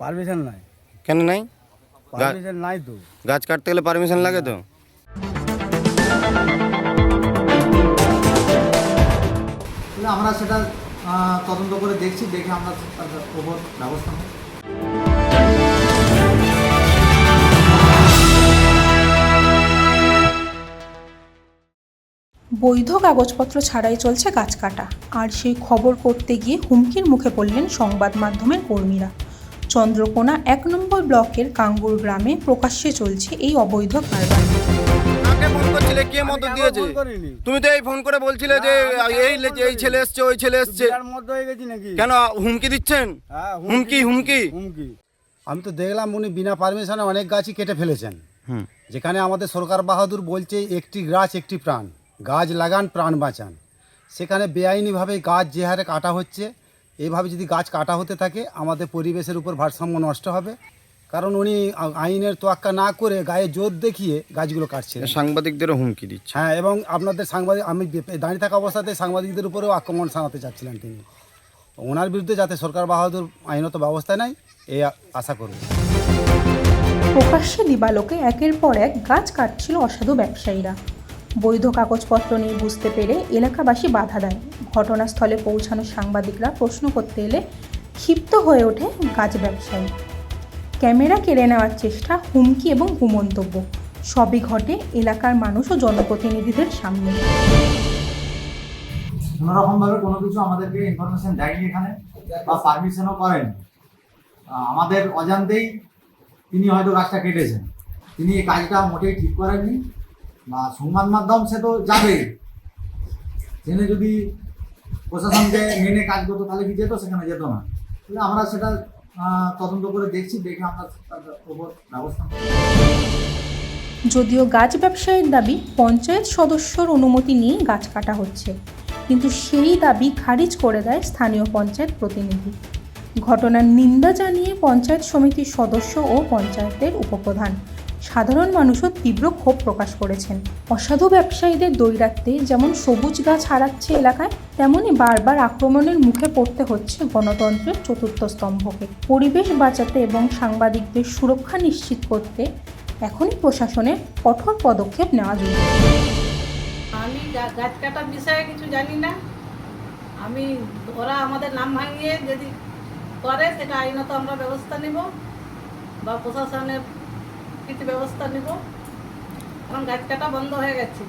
Permission নাই। কেন নাই? পারমিশন নাই তো। গাছ কাটতে গেলে পারমিশন লাগে তো? আমরা সেটা তদন্ত করে দেখছি দেখে আমরা তার ওপর ব্যবস্থা নেব। বৈধ কাগজপত্র ছাড়াই চলছে গাছ কাটা। আর সেই খবর করতে গিয়ে হুমকির মুখে পড়লেন সংবাদ মাধ্যমের কর্মীরা। চন্দ্রকোনা এক নম্বর ব্লকের কাঙ্গুর গ্রামে প্রকাশ্যে চলছে এই অবৈধ কারবার। ফোন করছিলে? কে মত আমি দিয়েছে? তুমি তো এই ফোন করে বলছিলে যে এই এই ছেলে। এসছে ওই ছেলে এসছে। বিরাট মধ্যে হয়ে গেছি নাকি? কেন হুমকি দিচ্ছেন? হ্যাঁ, হুমকি হুমকি। হুমকি। আমি তো দেখলাম উনি বিনা পারমিশনে অনেক গাছই কেটে ফেলেছেন। হুম। যেখানে আমাদের সরকার বাহাদুর বলছে একটি গাছ একটি প্রাণ। গাছ লাগান প্রাণ বাঁচান। সেখানে বেআইনিভাবে গাছ যে হারে কাটা হচ্ছে এইভাবে যদি গাছ কাটা হতে থাকে আমাদের পরিবেশের উপর ভারসাম্য নষ্ট হবে। কারণ উনি আইনের তোয়াক্কা না করে গায়ে জোর দেখিয়ে গাছগুলো কাটছেন সাংবাদিকদেরও হুমকি দিচ্ছে। হ্যাঁ এবং আপনাদের সাংবাদিক আমি দাঁড়িয়ে থাকা অবস্থাতে সাংবাদিকদের উপরেও আক্রমণ শানাতে চাচ্ছিলেন তিনি। ওনার বিরুদ্ধে যাতে সরকার বাহাদুর আইনত ব্যবস্থা নেয় এই আশা করব। প্রকাশ্যে দিবালোকে একের পর এক গাছ কাটছিল অসাধু ব্যবসায়ীরা। বৈধ কাগজপত্র নিয়ে বুঝতে পেরে এলাকাবাসী বাধা দেয়। ঘটনাস্থলে পৌঁছানো সাংবাদিকরা প্রশ্ন করতে এলে ক্ষিপ্ত হয়ে ওঠে গাছ ব্যবসায়ী। ক্যামেরা কেড়ে নেওয়ার চেষ্টা, হুমকি এবং কুমন্তব্য সবই ঘটে এলাকার মানুষ ও জনপ্রতিনিধিদের সামনে। কোনোরকমভাবে কোনো কিছু আমাদেরকে ইনফরমেশন দেয়নি এখানে বা পারমিশনও করেন। আমাদের অজান্তেই তিনি হয়তো গাছটা কেটেছেন। তিনি এই কাজটা মোটেই ঠিক করেননি। বা সংবাদ মাধ্যম সে তো যাবেই জেনে যদি প্রশাসনকে মেনে কাজ করতো, তাহলে কি যেত? সেখানে যেত না। তাহলে আমরা সেটা তদন্ত করে দেখছি, দেখে আমরা তার ওপর ব্যবস্থা যদিও গাছ ব্যবসায়ীর দাবি পঞ্চায়েত সদস্যর অনুমতি নিয়ে গাছ কাটা হচ্ছে, কিন্তু সেই দাবি খারিজ করে দেয় স্থানীয় পঞ্চায়েত প্রতিনিধি। ঘটনার নিন্দা জানিয়ে পঞ্চায়েত সমিতির সদস্য ও পঞ্চায়েতের উপপ্রধান সাধারণ মানুষও তীব্র ক্ষোভ প্রকাশ করেছেন। অসাধু ব্যবসায়ীদের দৈরাত্মে যেমন সবুজ গাছ হারাচ্ছে এলাকায় তেমনই বারবার আক্রমণের মুখে পড়তে হচ্ছে গণতন্ত্রের চতুর্থ স্তম্ভকে। পরিবেশ বাঁচাতে এবং সাংবাদিকদের সুরক্ষা নিশ্চিত করতে এখনই প্রশাসনের কঠোর পদক্ষেপ নেওয়া জরুরি। আমি গাছ কাটার বিষয়ে কিছু জানি না। আমি ওরা আমাদের নাম ভাঙিয়ে যদি করে, সেটা আইনত আমরা ব্যবস্থা নেব বা প্রশাসনের কিছু ব্যবস্থা নিব। কারণ গাছ কাটা বন্ধ হয়ে গেছে।